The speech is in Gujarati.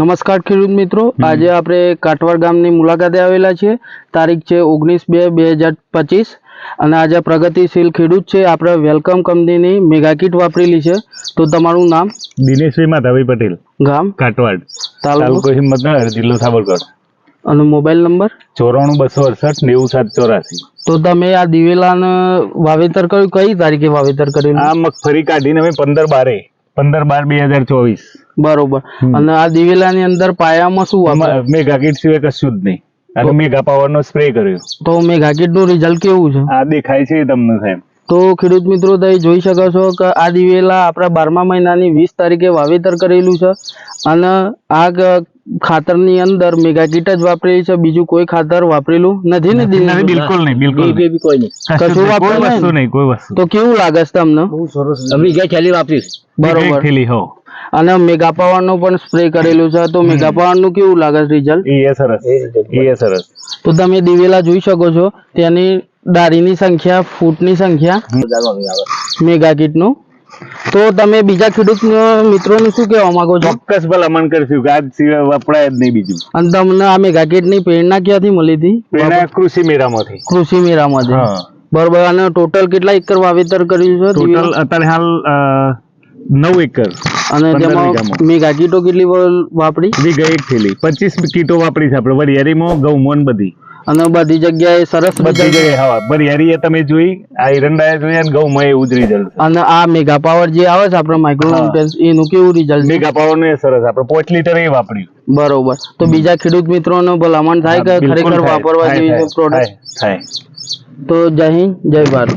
નમસ્કાર ખેડૂત મિત્રો. આજે આપણે કાટવાડ ગામની મુલાકાતે આવેલા છીએ. તારીખ છે ઓગણીસ બે બે હજાર પચીસ. અને આજે પ્રગતિશીલ ખેડૂત છે. આપણે વેલકમ કંપનીની મેગા કીટ વાપરેલી છે. તો તમારું નામ? દિનેશભાઈ માધાભાઈ પટેલ. ગામ? કાટવાડ તાલુકો હિંમતનગર જિલ્લો સાબરકાંઠા. અને મોબાઈલ નંબર? ચોરાણું બસો અડસઠ નેવું સાત ચોરાસી. તો તમે આ દિવેલાને વાવેતર કર્યું? કઈ તારીખે વાવેતર કર્યું? આ મગફળી કાઢીને અમે પંદર બારે પંદર બાર બે હજાર ચોવીસ. બરોબર. અને આ દિવેલાની અંદર પાયામાં શું વાપર મેગા કીટ સિવાય કશું જ નહીં. અને મેગા પાવર નો સ્પ્રે કર્યો. તો મેગા કીટનું રિઝલ્ટ કેવું છે? આ દેખાય છે તમને સાહેબ. તો ખેડૂત મિત્રો તમે જોઈ શકો છો કે આ દિવેલા આપણા બારમા મહિનાની વીસ તારીખે વાવેતર કરેલું છે. અને આ ખાતરની અંદર મેગા કીટ જ વાપરેલી છે. બીજું કોઈ ખાતર વાપરેલું નથી ને નથી, બિલકુલ નહીં બિલકુલ નહીં. કશું વાપરેલું નહીં? કોઈ વસ્તુ. તો કેવું લાગે છે તમને? એક બરોબર. થેલી હો. અને મેગા પાવરનું પણ સ્પ્રે કરેલું છે. તો મેગા પાવરનું કેવું લાગે છે રિઝલ્ટ એ સરસ. એ સરસ. તો તમે દિવેલા જોઈ શકો છો. તેની ડાળીની સંખ્યા ફૂટની સંખ્યા મેગા કીટનું તો તમે બીજા ખેડૂત મિત્રોને શું કહેવા માંગો છો? ચોક્કસ ભલામણ કરશું કે આજ સિવાય વપરાય જ નહીં બીજું. અને તમને આ મેગા કીટની પ્રેરણા ક્યાંથી મળી હતી? પ્રેરણા કૃષિ મેળામાંથી. કૃષિ મેળામાંથી. બરોબર અને ટોટલ કેટલા એકર વાવેતર કર્યું છે ટોટલ અત્યારે હાલ અ, નવ એકર. અને તેમાં મેગા કીટો કેટલી વાપરી? વીઘા એક થેલી. પચીસ કીટો વાપરી છે આપણે. વરિયારીમાં ઘઉંમાં ને બધી. અને બધી જગ્યાએ સરસ બધી. જગ્યાએ એ તમે જોઈ આ એરંડા જોઈ અને ઘઉંમાં એવું જ રિઝલ્ટ અને આ મેગા પાવર જે આવે છે આપણે માઇક્રો એનું કેવું રિઝલ્ટ મેગા પાવરનું સરસ. આપણે પાંચ લીટર એ વાપર્યું. બરોબર. તો બીજા ખેડૂત મિત્રોને ભલામણ થાય કે ખરેખર વાપરવા જેવી પ્રોડક્ટ થાય. તો જય હિન્દ જય ભારત.